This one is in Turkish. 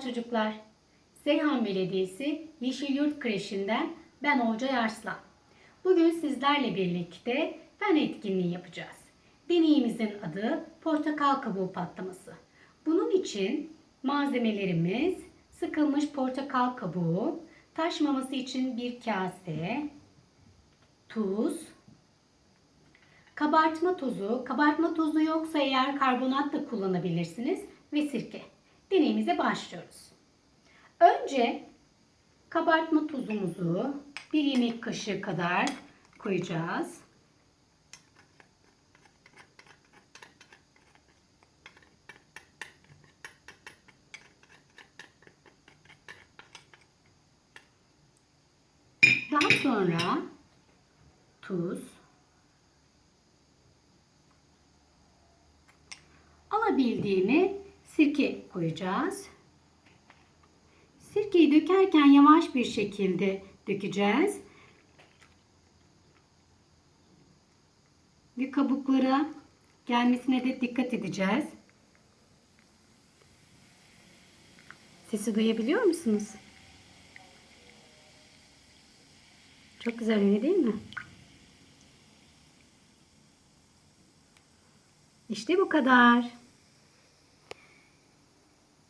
Çocuklar. Seyhan Belediyesi Yeşilyurt Kreşi'nden ben Olcay Arslan. Bugün sizlerle birlikte fen etkinliği yapacağız. Deneyimizin adı portakal kabuğu patlaması. Bunun için malzemelerimiz sıkılmış portakal kabuğu, taş maması için bir kase, tuz, kabartma tozu, kabartma tozu yoksa eğer karbonat da kullanabilirsiniz ve sirke. Deneyimize başlıyoruz. Önce kabartma tozumuzu bir yemek kaşığı kadar koyacağız. Daha sonra tuz, alabildiğini sirke koyacağız. Sirkeyi dökerken yavaş bir şekilde dökeceğiz. Ve kabuklara gelmesine de dikkat edeceğiz. Sesi duyabiliyor musunuz? Çok güzel öyle değil mi? İşte bu kadar.